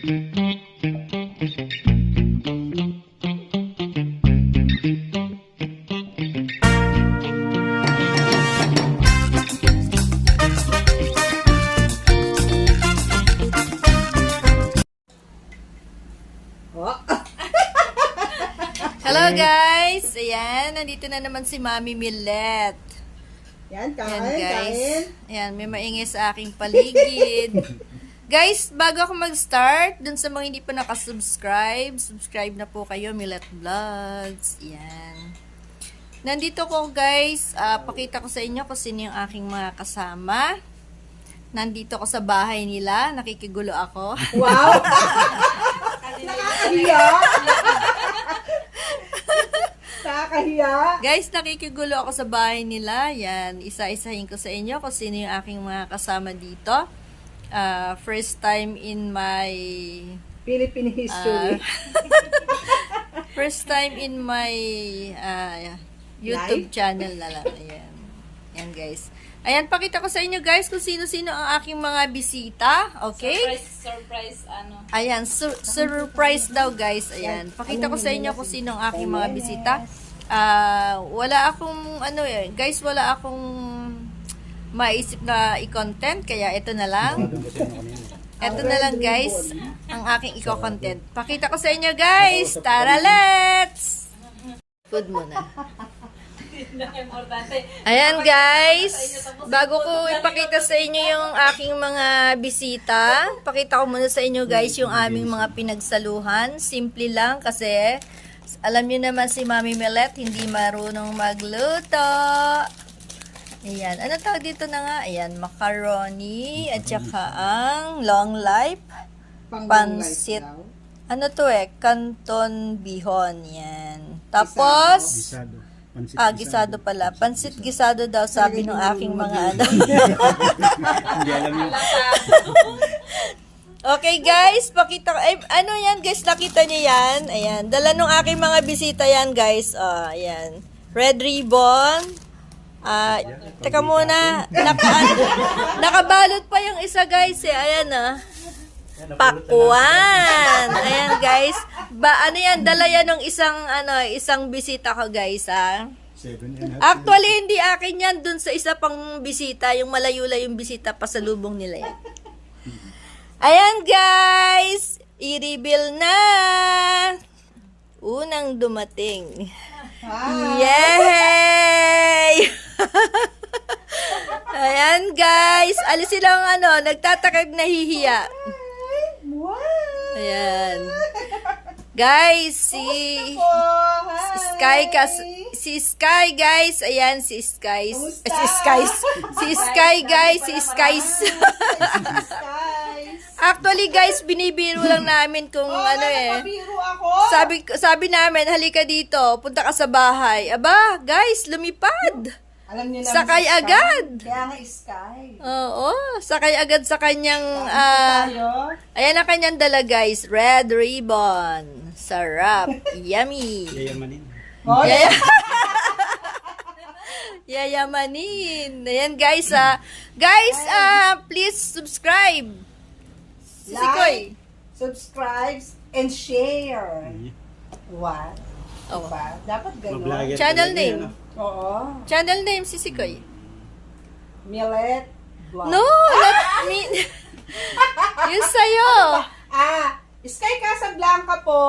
Oh. Hello guys! Ayan, nandito na naman si Mami Millet. Yan, kain, Ayan kain. guys. Ayan, may maingay sa aking paligid. guys, bago ako mag-start, dun sa mga hindi pa nakasubscribe, subscribe na po kayo, Millet Vlogs. Ayan. Nandito ko guys, ah, pakita ko sa inyo kung sino yung aking mga kasama. Nandito ko sa bahay nila, nakikigulo ako. Wow! Nakakahiya! Nakakahiya! Guys, nakikigulo ako sa bahay nila. Yan, isa-isahin ko sa inyo kung sino yung aking mga kasama dito. Ah, first time in my Philippine history. first time in my ah, YouTube Live? channel na lang. Ayan. Yan guys. Ayan, pakita ko sa inyo guys kung sino-sino ang aking mga bisita. Okay? Surprise, surprise, ano. Ayan, sur- surprise daw guys. Ayan, pakita ko sa inyo kung sino ang aking mga bisita. Ah, wala akong ano eh, guys, wala akong maisip na i-content kaya ito na lang. Ito na lang guys, ang aking i-content. Pakita ko sa inyo guys. Tara, let's! Food muna. Importante. Ayan guys, bago ko ipakita sa inyo yung aking mga bisita, pakita ko muna sa inyo guys yung aming mga pinagsaluhan. Simple lang kasi alam niyo naman si Mami Melet hindi marunong magluto. Ayan, ano tawag dito na nga? Ayan, macaroni at saka ang long life. Pang pansit. Ano to eh? Canton bihon. Yan. Tapos, Gisado. Pansit Ah, gisado pala. Pansit gisado daw sabi ng aking mga ano. Hindi alam yun. okay guys, pakita ko. Ay, ano yan guys, nakita niyo yan? Ayan, dala nung aking mga bisita yan guys. Oh, ayan. Red ribbon. Ah, teka muna. Naka, nakabalot pa yung isa guys eh. Ayan ah. Pakwan. Ayan guys. Ba ano yan, dala yan ng isang ano, isang bisita ko guys ah. Actually, hindi akin yan dun sa isa pang bisita. Yung malayo-layong bisita pa sa lubong nila yan. Ayan, guys! I-reveal na! Unang dumating. Yay! Ayan, guys! Alis silang ano, nagtatakag nahihiya. Ayan. Guys, si... Sky kas si Sky guys, ayan si Sky. Kumusta? Si Sky. Si Sky guys, si Sky. Actually guys, binibiro lang namin kung Oh, ano eh. ako! Sabi sabi namin, halika dito, punta ka sa bahay. Aba, guys, lumipad. Alam niyo na Sakay si agad. Kaya nga Sky. Oo, sakay agad sa kanyang ah Tayo. ayan ang kanyang dala guys, red ribbon. Sarap, yummy. Yayamanin. Oh, Yaya Yayamanin. Ayan guys, ah. Guys, ah, please subscribe. Si Sikoy. like, subscribe, and share. What? Oh. Diba? Dapat ganun. Channel name. Oo. Channel name si Sikoy. Millet Vlog. No, not me. Yun sa'yo. Ah, Sky Casablanca po.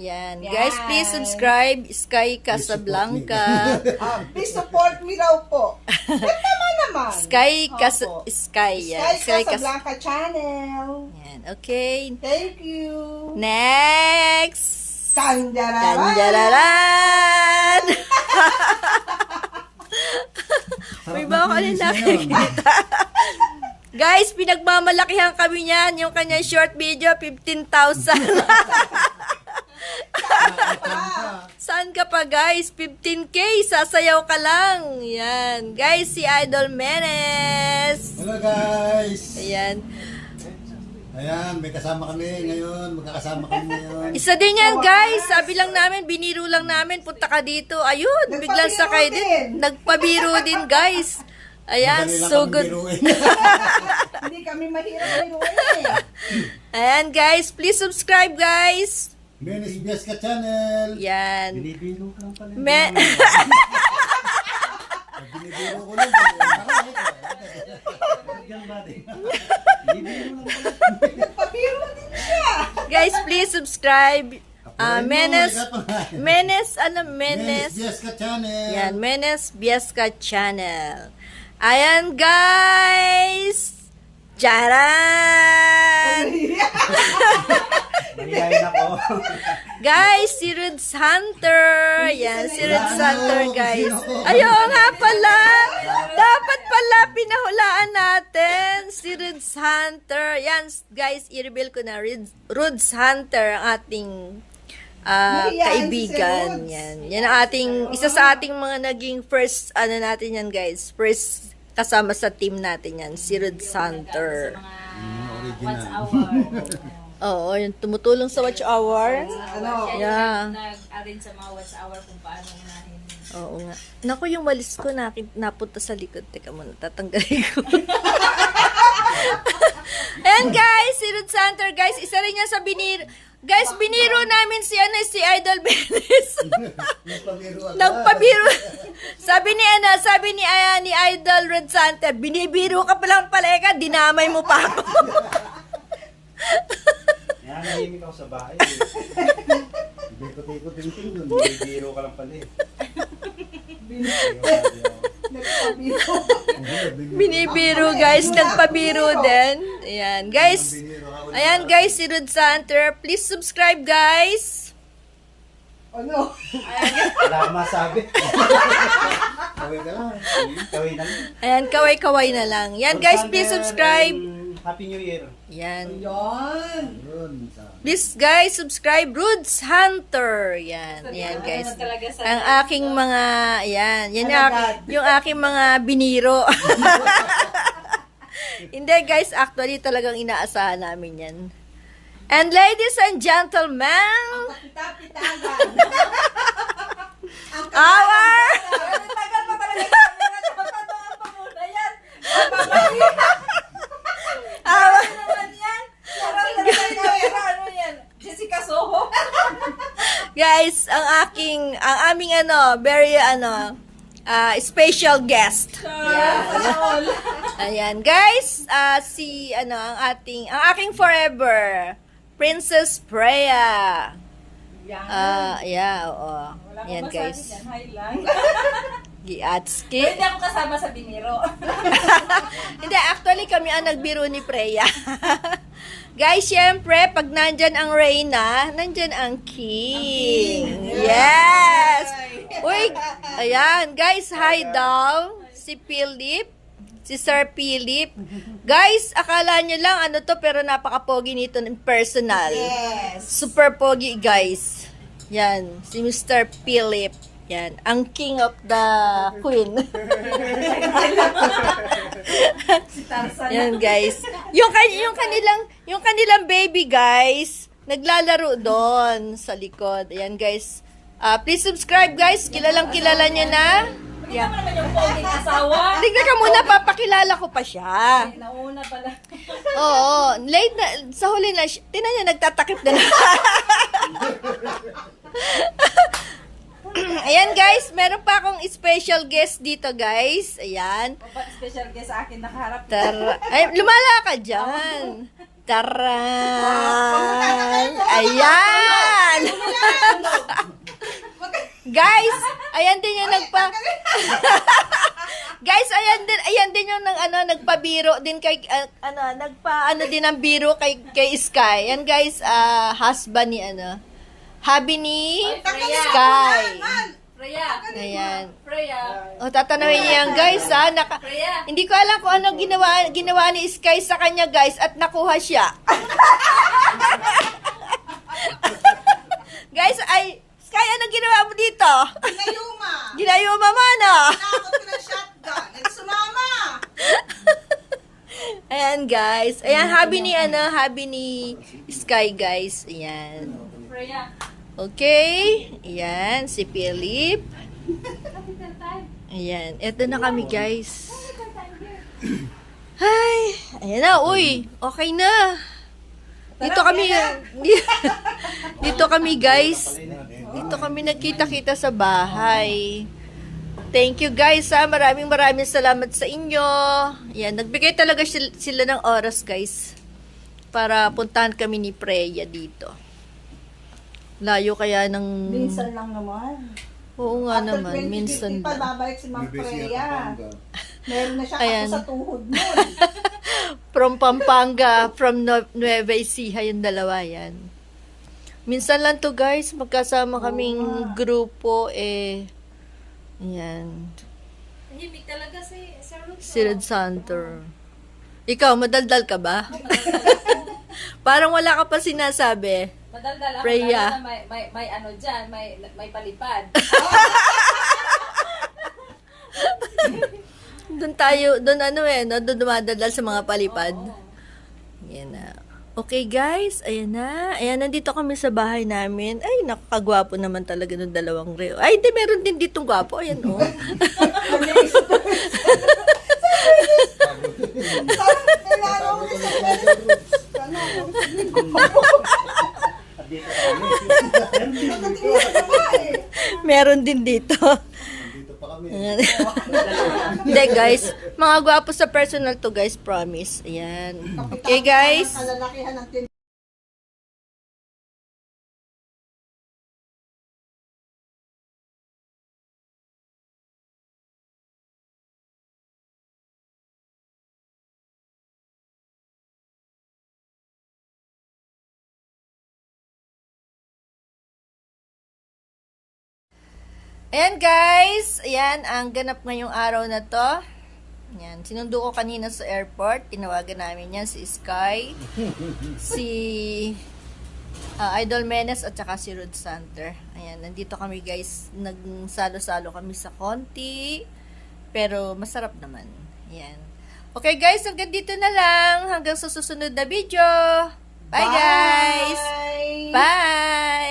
Yan. Yan. Guys, please subscribe. Sky Casablanca. Ah, please support me raw po. Tama naman. Sky Cas Opo. Sky. Yan. Sky Cas Casablanca channel. Yan. Okay. Thank you. Next. Kanjararan. Tanjararan! Baka rin nakikita. Guys, pinagmamalakihan kami niyan. Yung kanyang short video, 15,000. Saan ka pa guys? 15k, sasayaw ka lang. Yan. Guys, si Idol Menes. Hello guys! Ayan. Ayan, may kasama kami ngayon. Magkakasama kami ngayon. Isa din yan guys. Sabi lang namin, biniro lang namin, punta ka dito. Ayun, biglang sakay din. Nagpabiro din guys. Ayan, Madali lang so kami good. biruin. Hindi kami mahirap biruin eh. Ayan guys, please subscribe guys. Menes Biasca Channel. Yan. Binibiro ka lang pala. Me- binibiro ko lang. Diyan ba din? Binibiro lang pala. Pabiro din siya. guys, please subscribe. Ah, Menes. Menes, ano, Menes Menes. Biasca Channel. Yan, Menes Biasca Channel. Ayan, guys! Charan! Mahihayin ako. Guys, si Rudes Hunter. Yan, si Rudes Hunter, guys. Ayun nga pala. Dapat pala pinahulaan natin si Rudes Hunter. Yan, guys, i-reveal ko na. Rudes, Hunter, ang ating si kaibigan. Yan. Yan ang ating, isa sa ating mga naging first, ano natin yan, guys. First kasama sa team natin yan, si Rudes Hunter. What's our? Oo, yung tumutulong sa watch hour. Ano? Yeah. Nag-arrange sa mga what's our kung paano unahin. Oo nga. Naku, yung walis ko nakip, napunta sa likod. Teka muna, tatanggalin ko. Ayan guys, si Ruth Santer guys, isa rin yan sa biniro. Guys, biniro namin si ano si Idol Benes. Nagpabiro. Nagpabiro. Sabi ni ano, sabi ni ah, ni Idol Red Santer, binibiro ka pa lang pala ka, dinamay mo pa ako. Yan, nahimik ako sa bahay. eh. Ikot-ikot din din doon. Binibiro ka lang pala eh. Binibiro guys, nagpabiro din. Ayan, guys. Ayan guys, si Ruth Santer. Please subscribe guys. Ano? Wala akong masabi. Kawin ka lang. Kawin na lang. Ayan, kaway-kaway na lang. Yan guys, please subscribe. Happy New Year. Yan. Yan. Yun, sa- Please guys, subscribe Roots Hunter. Yan, yan guys. sa Ang aking mga, yan, yan yung, yung aking mga biniro. Hindi guys, actually talagang inaasahan namin yan. And ladies and gentlemen, our guys, ang aking ang aming ano, very ano, ah, special guest. Yan. Ayan, guys, ah, si ano ang ating ang aking forever Princess Freya. Yan. Ah, yeah, oo. Wala akong Yan, masabi guys. dyan. Hi lang. Giatski. Hindi ako kasama sa biniro. Hindi, actually kami ang nagbiro ni Freya. Guys, syempre, pag nandyan ang Reyna, nandyan ang King. Yes! Uy, ayan, guys, hi daw. Si Philip, si Sir Philip. Guys, akala nyo lang ano to, pero napaka-pogi nito in personal. Yes. Super pogi, guys. Yan, si Mr. Philip. Yan, ang king of the queen. Yan guys. Yung kan yung kanilang yung kanilang baby guys, naglalaro doon sa likod. Ayan guys. Ah, please subscribe guys. Kilalang kilala niyo na. Hindi naman yung poging asawa. Tingnan ka muna, papakilala ko pa siya. Nauna pala. Oo, late na, sa huli na, siya- tingnan niya, nagtatakip na na. Ayan guys, meron pa akong special guest dito guys. Ayan. Papa, special guest sa akin nakaharap. Tara. Ay, lumala ka dyan. Taran. Ayan. Guys, ayan din yung nagpa Guys, ayan din ayan din yung nang ano nagpabiro din kay ah, ano nagpa ano din ang biro kay kay Sky. Yan guys, ah husband ni ano. Hubby ni Sky. Freya. Ayan. Freya. O tatanungin niya yan, guys, ha? Naka, Freya. hindi ko alam kung ano ginawa, ginawa ni Sky sa kanya, guys, at nakuha siya. guys, ay, Sky, ano ginawa mo dito? Pinayuma. Ginayuma mo, ano? Nakakot ko ng shotgun. Nagsumama. Ayan, guys. Ayan, habi ni, ano, habi ni Sky, guys. Ayan. Okay. Ayan, si Philip. Ayan, eto na kami, guys. Ay, ayan na, uy. Okay na. Dito kami, dito kami guys. Dito kami nagkita-kita sa bahay. Thank you guys ha. Maraming maraming salamat sa inyo. Yan, nagbigay talaga sil- sila ng oras guys. Para puntahan kami ni Preya dito. Layo kaya ng... Minsan lang naman. Oo nga After naman, 2050 minsan pa, babalik si Ma'am Freya. Meron na siya Ayan. ako sa tuhod nun. From Pampanga, from Nueva Ecija, yung dalawa yan. Minsan lang to guys, magkasama kaming grupo eh. Yan. Tahimik talaga si Sir Ruth. Si Red Santer. Ikaw, madaldal ka ba? Parang wala ka pa sinasabi. Madaldal ako. Freya. lalo na May, may, may ano dyan, may, may palipad. Doon tayo, doon ano eh, no? doon dumadaldal sa mga palipad. Yan na. Okay guys, ayan na. Ayan, nandito kami sa bahay namin. Ay, nakakagwapo naman talaga ng dalawang reo. Ay, hindi, meron din ditong gwapo. Ayan, oh. Meron din dito. Hindi guys, mga gwapo sa personal to guys, promise. Ayan. Okay guys. Kalalakihan ng Ayan guys, ayan ang ganap ngayong araw na to. Ayan, sinundo ko kanina sa airport, tinawagan namin yan si Sky, si ah, Idol Menes at saka si Rod Santer. Ayan, nandito kami guys, nagsalo-salo kami sa konti, pero masarap naman. Ayan. Okay guys, hanggang dito na lang, hanggang sa susunod na video. Bye, guys! Bye! Bye!